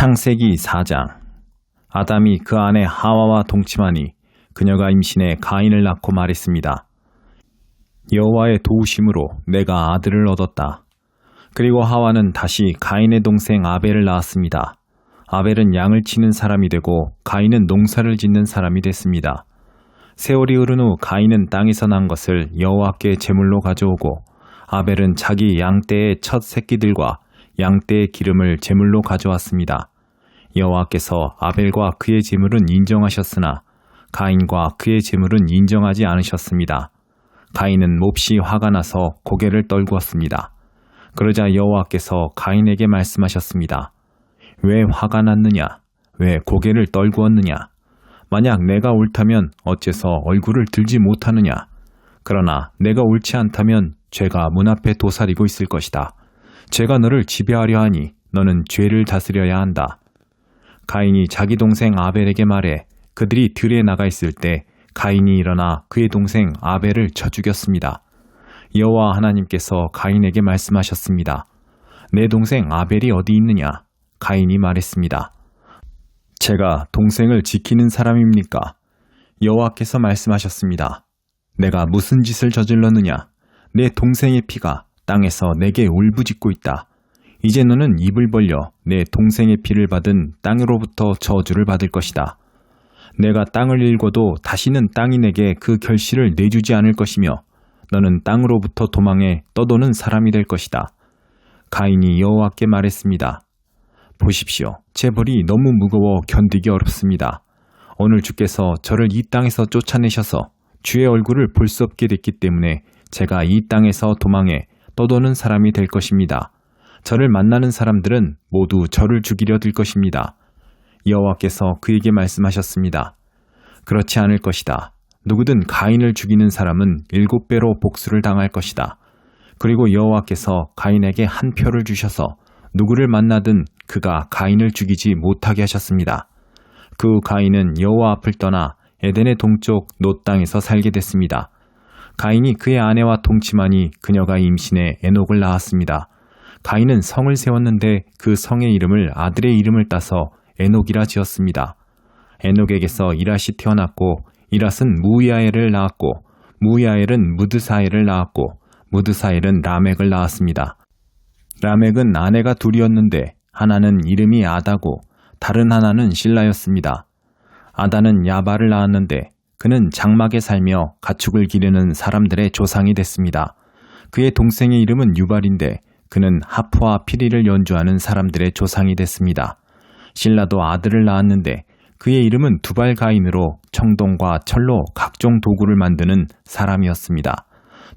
창세기 4장 아담이 그 안에 하와와 동침하니 그녀가 임신해 가인을 낳고 말했습니다. 여호와의 도우심으로 내가 아들을 얻었다. 그리고 하와는 다시 가인의 동생 아벨을 낳았습니다. 아벨은 양을 치는 사람이 되고 가인은 농사를 짓는 사람이 됐습니다. 세월이 흐른 후 가인은 땅에서 난 것을 여호와께 제물로 가져오고 아벨은 자기 양떼의 첫 새끼들과 양떼의 기름을 제물로 가져왔습니다. 여호와께서 아벨과 그의 제물은 인정하셨으나 가인과 그의 제물은 인정하지 않으셨습니다. 가인은 몹시 화가 나서 고개를 떨구었습니다. 그러자 여호와께서 가인에게 말씀하셨습니다. 왜 화가 났느냐? 왜 고개를 떨구었느냐? 만약 내가 옳다면 어째서 얼굴을 들지 못하느냐? 그러나 내가 옳지 않다면 죄가 문 앞에 도사리고 있을 것이다. 제가 너를 지배하려 하니 너는 죄를 다스려야 한다. 가인이 자기 동생 아벨에게 말해 그들이 들에 나가 있을 때 가인이 일어나 그의 동생 아벨을 쳐 죽였습니다. 여호와 하나님께서 가인에게 말씀하셨습니다. 내 동생 아벨이 어디 있느냐? 가인이 말했습니다. 제가 동생을 지키는 사람입니까? 여호와께서 말씀하셨습니다. 내가 무슨 짓을 저질렀느냐? 내 동생의 피가 땅에서 내게 울부짖고 있다. 이제 너는 입을 벌려 내 동생의 피를 받은 땅으로부터 저주를 받을 것이다. 내가 땅을 일궈도 다시는 땅이 내게 그 결실을 내주지 않을 것이며 너는 땅으로부터 도망해 떠도는 사람이 될 것이다. 가인이 여호와께 말했습니다. 보십시오. 제 벌이 너무 무거워 견디기 어렵습니다. 오늘 주께서 저를 이 땅에서 쫓아내셔서 주의 얼굴을 볼 수 없게 됐기 때문에 제가 이 땅에서 도망해 떠도는 사람이 될 것입니다. 저를 만나는 사람들은 모두 저를 죽이려 들 것입니다. 여호와께서 그에게 말씀하셨습니다. 그렇지 않을 것이다. 누구든 가인을 죽이는 사람은 일곱 배로 복수를 당할 것이다. 그리고 여호와께서 가인에게 한 표를 주셔서 누구를 만나든 그가 가인을 죽이지 못하게 하셨습니다. 그 가인은 여호와 앞을 떠나 에덴의 동쪽 노 땅에서 살게 됐습니다. 가인이 그의 아내와 동침하니 그녀가 임신해 에녹을 낳았습니다. 가인은 성을 세웠는데 그 성의 이름을 아들의 이름을 따서 에녹이라 지었습니다. 에녹에게서 이라시 태어났고 이랏은 무야엘을 낳았고 무야엘은 무드사엘을 낳았고 무드사엘은 라멕을 낳았습니다. 라멕은 아내가 둘이었는데 하나는 이름이 아다고 다른 하나는 신라였습니다. 아다는 야바를 낳았는데 그는 장막에 살며 가축을 기르는 사람들의 조상이 됐습니다. 그의 동생의 이름은 유발인데 그는 하프와 피리를 연주하는 사람들의 조상이 됐습니다. 신라도 아들을 낳았는데 그의 이름은 두발가인으로 청동과 철로 각종 도구를 만드는 사람이었습니다.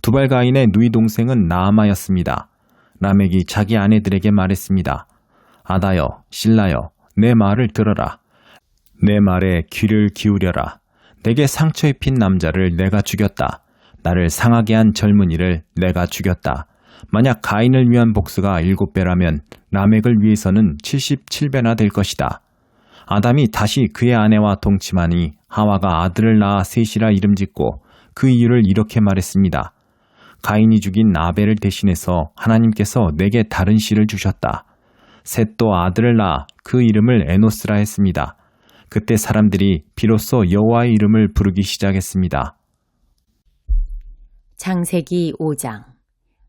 두발가인의 누이 동생은 나아마였습니다. 라멕이 자기 아내들에게 말했습니다. 아다여, 신라여, 내 말을 들어라. 내 말에 귀를 기울여라. 내게 상처 입힌 남자를 내가 죽였다. 나를 상하게 한 젊은이를 내가 죽였다. 만약 가인을 위한 복수가 일곱 배라면 라멕을 위해서는 77배나 될 것이다. 아담이 다시 그의 아내와 동침하니 하와가 아들을 낳아 셋이라 이름 짓고 그 이유를 이렇게 말했습니다. 가인이 죽인 아벨을 대신해서 하나님께서 내게 다른 씨를 주셨다. 셋도 아들을 낳아 그 이름을 에노스라 했습니다. 그때 사람들이 비로소 여호와의 이름을 부르기 시작했습니다. 창세기 5장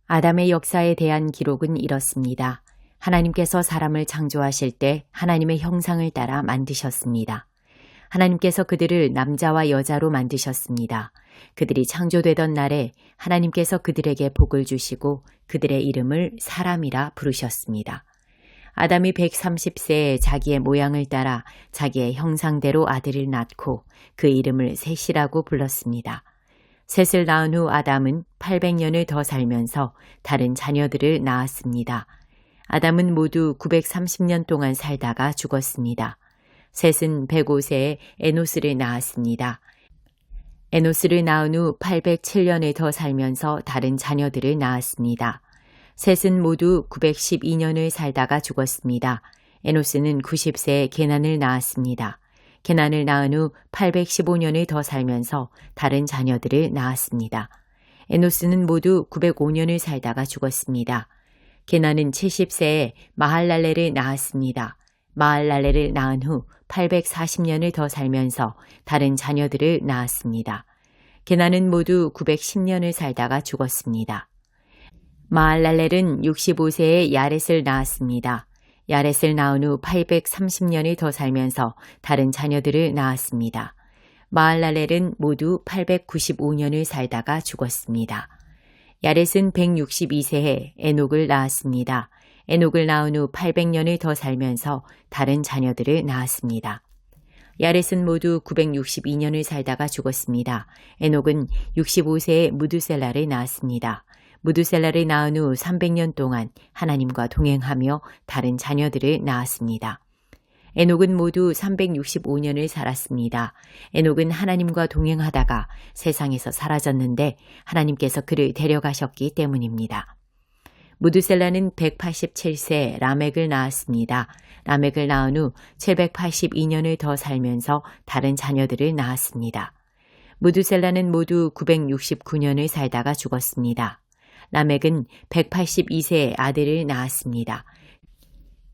아담의 역사에 대한 기록은 이렇습니다. 하나님께서 사람을 창조하실 때 하나님의 형상을 따라 만드셨습니다. 하나님께서 그들을 남자와 여자로 만드셨습니다. 그들이 창조되던 날에 하나님께서 그들에게 복을 주시고 그들의 이름을 사람이라 부르셨습니다. 아담이 130세에 자기의 모양을 따라 자기의 형상대로 아들을 낳고 그 이름을 셋이라고 불렀습니다. 셋을 낳은 후 아담은 800년을 더 살면서 다른 자녀들을 낳았습니다. 아담은 모두 930년 동안 살다가 죽었습니다. 셋은 105세에 에노스를 낳았습니다. 에노스를 낳은 후 807년을 더 살면서 다른 자녀들을 낳았습니다. 셋은 모두 912년을 살다가 죽었습니다. 에노스는 90세에 게난을 낳았습니다. 게난을 낳은 후 815년을 더 살면서 다른 자녀들을 낳았습니다. 에노스는 모두 905년을 살다가 죽었습니다. 게나는 70세에 마할랄레를 낳았습니다. 마알랄레를 낳은 후 840년을 더 살면서 다른 자녀들을 낳았습니다. 게나는 모두 910년을 살다가 죽었습니다. 마알랄렐은 65세에 야렛을 낳았습니다. 야렛을 낳은 후 830년을 더 살면서 다른 자녀들을 낳았습니다. 마알랄렐은 모두 895년을 살다가 죽었습니다. 야렛은 162세에 에녹을 낳았습니다. 에녹을 낳은 후 800년을 더 살면서 다른 자녀들을 낳았습니다. 야렛은 모두 962년을 살다가 죽었습니다. 에녹은 65세에 무두셀라를 낳았습니다. 무두셀라를 낳은 후 300년 동안 하나님과 동행하며 다른 자녀들을 낳았습니다. 에녹은 모두 365년을 살았습니다. 에녹은 하나님과 동행하다가 세상에서 사라졌는데 하나님께서 그를 데려가셨기 때문입니다. 무두셀라는 187세 라멕을 낳았습니다. 라멕을 낳은 후 782년을 더 살면서 다른 자녀들을 낳았습니다. 무두셀라는 모두 969년을 살다가 죽었습니다. 라멕은 182세의 아들을 낳았습니다.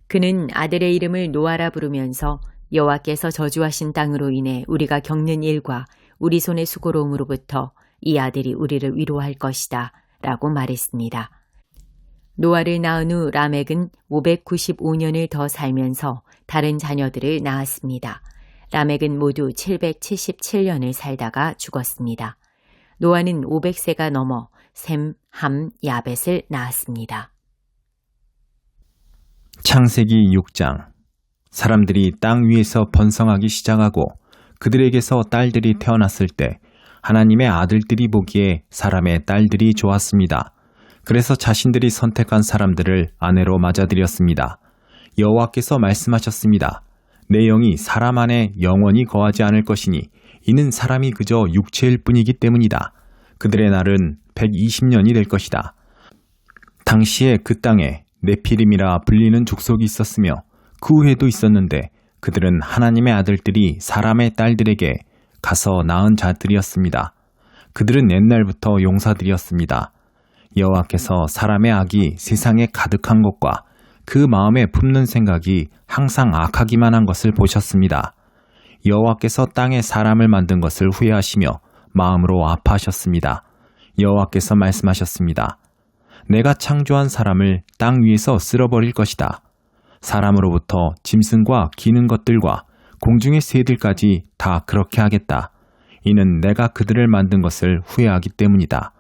그는 아들의 이름을 노아라 부르면서 여호와께서 저주하신 땅으로 인해 우리가 겪는 일과 우리 손의 수고로움으로부터 이 아들이 우리를 위로할 것이다 라고 말했습니다. 노아를 낳은 후 라멕은 595년을 더 살면서 다른 자녀들을 낳았습니다. 라멕은 모두 777년을 살다가 죽었습니다. 노아는 500세가 넘어 셈, 함, 야벳을 낳았습니다. 창세기 6장 사람들이 땅 위에서 번성하기 시작하고 그들에게서 딸들이 태어났을 때 하나님의 아들들이 보기에 사람의 딸들이 좋았습니다. 그래서 자신들이 선택한 사람들을 아내로 맞아들였습니다. 여호와께서 말씀하셨습니다. 내 영이 사람 안에 영원히 거하지 않을 것이니 이는 사람이 그저 육체일 뿐이기 때문이다. 그들의 날은 120년이 될 것이다. 당시에 그 땅에 네피림이라 불리는 족속이 있었으며 그 후에도 있었는데 그들은 하나님의 아들들이 사람의 딸들에게 가서 낳은 자들이었습니다. 그들은 옛날부터 용사들이었습니다. 여호와께서 사람의 악이 세상에 가득한 것과 그 마음에 품는 생각이 항상 악하기만 한 것을 보셨습니다. 여호와께서 땅에 사람을 만든 것을 후회하시며 마음으로 아파하셨습니다. 여호와께서 말씀하셨습니다. 내가 창조한 사람을 땅 위에서 쓸어버릴 것이다. 사람으로부터 짐승과 기는 것들과 공중의 새들까지 다 그렇게 하겠다. 이는 내가 그들을 만든 것을 후회하기 때문이다.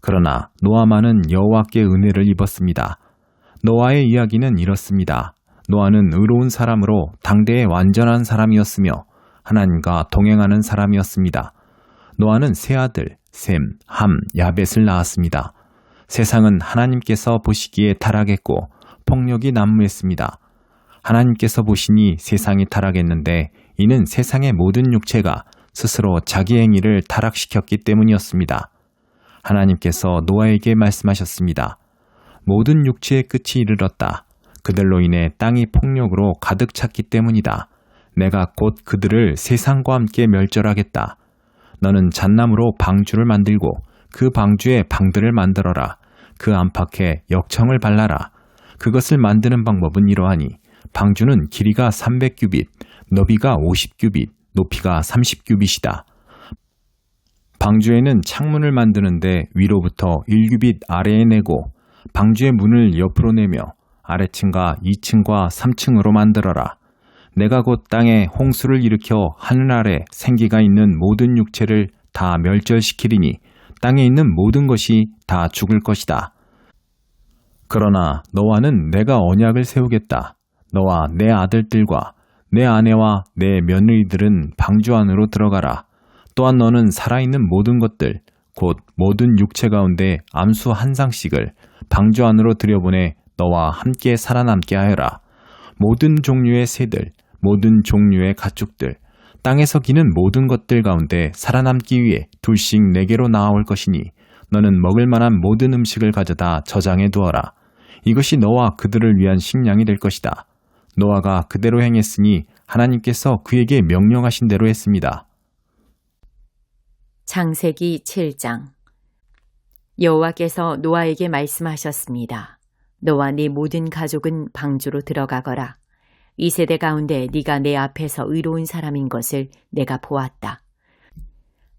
그러나 노아만은 여호와께 은혜를 입었습니다. 노아의 이야기는 이렇습니다. 노아는 의로운 사람으로 당대의 완전한 사람이었으며 하나님과 동행하는 사람이었습니다. 노아는 세 아들 셈, 함, 야벳을 낳았습니다. 세상은 하나님께서 보시기에 타락했고 폭력이 난무했습니다. 하나님께서 보시니 세상이 타락했는데 이는 세상의 모든 육체가 스스로 자기 행위를 타락시켰기 때문이었습니다. 하나님께서 노아에게 말씀하셨습니다. 모든 육체의 끝이 이르렀다. 그들로 인해 땅이 폭력으로 가득 찼기 때문이다. 내가 곧 그들을 세상과 함께 멸절하겠다. 너는 잣나무로 방주를 만들고 그 방주에 방들을 만들어라. 그 안팎에 역청을 발라라. 그것을 만드는 방법은 이러하니 방주는 길이가 300규빗, 너비가 50규빗, 높이가 30규빗이다. 방주에는 창문을 만드는데 위로부터 1규빗 아래에 내고 방주의 문을 옆으로 내며 아래층과 2층과 3층으로 만들어라. 내가 곧 땅에 홍수를 일으켜 하늘 아래 생기가 있는 모든 육체를 다 멸절시키리니 땅에 있는 모든 것이 다 죽을 것이다. 그러나 너와는 내가 언약을 세우겠다. 너와 내 아들들과 내 아내와 내 며느리들은 방주 안으로 들어가라. 또한 너는 살아있는 모든 것들, 곧 모든 육체 가운데 암수 한 상씩을 방주 안으로 들여보내 너와 함께 살아남게 하여라. 모든 종류의 새들, 모든 종류의 가축들, 땅에서 기는 모든 것들 가운데 살아남기 위해 둘씩 내게로 나아올 것이니 너는 먹을 만한 모든 음식을 가져다 저장해 두어라. 이것이 너와 그들을 위한 식량이 될 것이다. 노아가 그대로 행했으니 하나님께서 그에게 명령하신 대로 했습니다. 창세기 7장 여호와께서 노아에게 말씀하셨습니다. 너와 네 모든 가족은 방주로 들어가거라. 이 세대 가운데 네가 내 앞에서 의로운 사람인 것을 내가 보았다.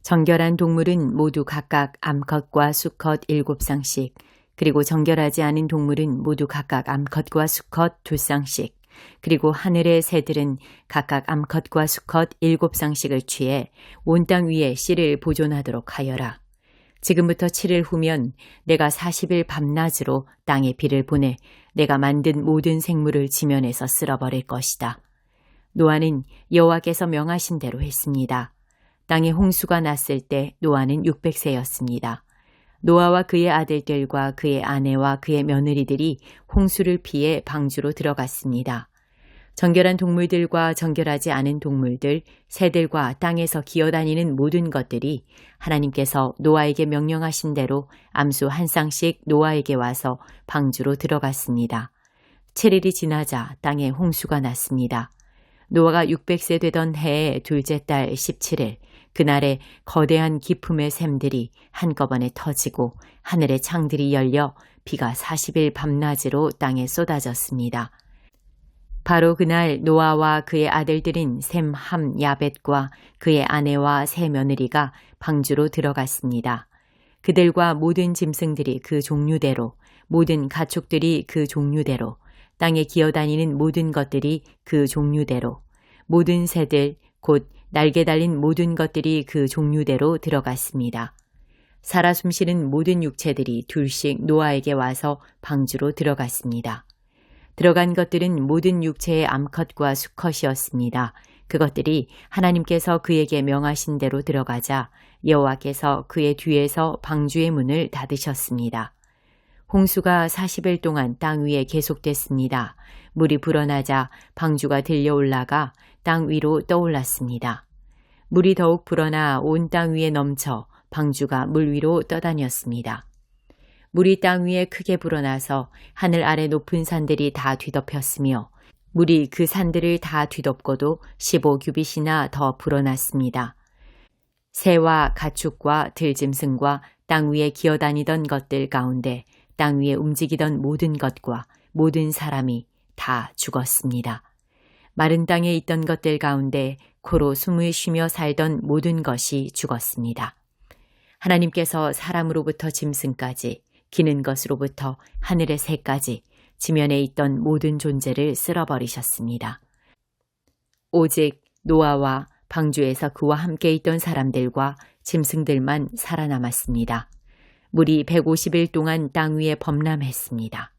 정결한 동물은 모두 각각 암컷과 수컷 일곱 쌍씩, 그리고 정결하지 않은 동물은 모두 각각 암컷과 수컷 두 쌍씩, 그리고 하늘의 새들은 각각 암컷과 수컷 일곱 쌍씩을 취해 온 땅 위에 씨를 보존하도록 하여라. 지금부터 7일 후면 내가 40일 밤낮으로 땅에 비를 보내 내가 만든 모든 생물을 지면에서 쓸어버릴 것이다. 노아는 여호와께서 명하신 대로 했습니다. 땅에 홍수가 났을 때 노아는 600세였습니다. 노아와 그의 아들들과 그의 아내와 그의 며느리들이 홍수를 피해 방주로 들어갔습니다. 정결한 동물들과 정결하지 않은 동물들, 새들과 땅에서 기어다니는 모든 것들이 하나님께서 노아에게 명령하신 대로 암수 한 쌍씩 노아에게 와서 방주로 들어갔습니다. 7일이 지나자 땅에 홍수가 났습니다. 노아가 600세 되던 해의 둘째 달 17일, 그날에 거대한 기품의 샘들이 한꺼번에 터지고 하늘의 창들이 열려 비가 40일 밤낮으로 땅에 쏟아졌습니다. 바로 그날 노아와 그의 아들들인 셈, 함, 야벳과 그의 아내와 세 며느리가 방주로 들어갔습니다. 그들과 모든 짐승들이 그 종류대로, 모든 가축들이 그 종류대로, 땅에 기어다니는 모든 것들이 그 종류대로, 모든 새들, 곧 날개 달린 모든 것들이 그 종류대로 들어갔습니다. 살아 숨쉬는 모든 육체들이 둘씩 노아에게 와서 방주로 들어갔습니다. 들어간 것들은 모든 육체의 암컷과 수컷이었습니다. 그것들이 하나님께서 그에게 명하신 대로 들어가자 여호와께서 그의 뒤에서 방주의 문을 닫으셨습니다. 홍수가 40일 동안 땅 위에 계속됐습니다. 물이 불어나자 방주가 들려 올라가 땅 위로 떠올랐습니다. 물이 더욱 불어나 온 땅 위에 넘쳐 방주가 물 위로 떠다녔습니다. 물이 땅 위에 크게 불어나서 하늘 아래 높은 산들이 다 뒤덮였으며 물이 그 산들을 다 뒤덮고도 15규빗이나 더 불어났습니다. 새와 가축과 들짐승과 땅 위에 기어다니던 것들 가운데 땅 위에 움직이던 모든 것과 모든 사람이 다 죽었습니다. 마른 땅에 있던 것들 가운데 코로 숨을 쉬며 살던 모든 것이 죽었습니다. 하나님께서 사람으로부터 짐승까지 기는 것으로부터 하늘의 새까지 지면에 있던 모든 존재를 쓸어버리셨습니다. 오직 노아와 방주에서 그와 함께 있던 사람들과 짐승들만 살아남았습니다. 물이 150일 동안 땅 위에 범람했습니다.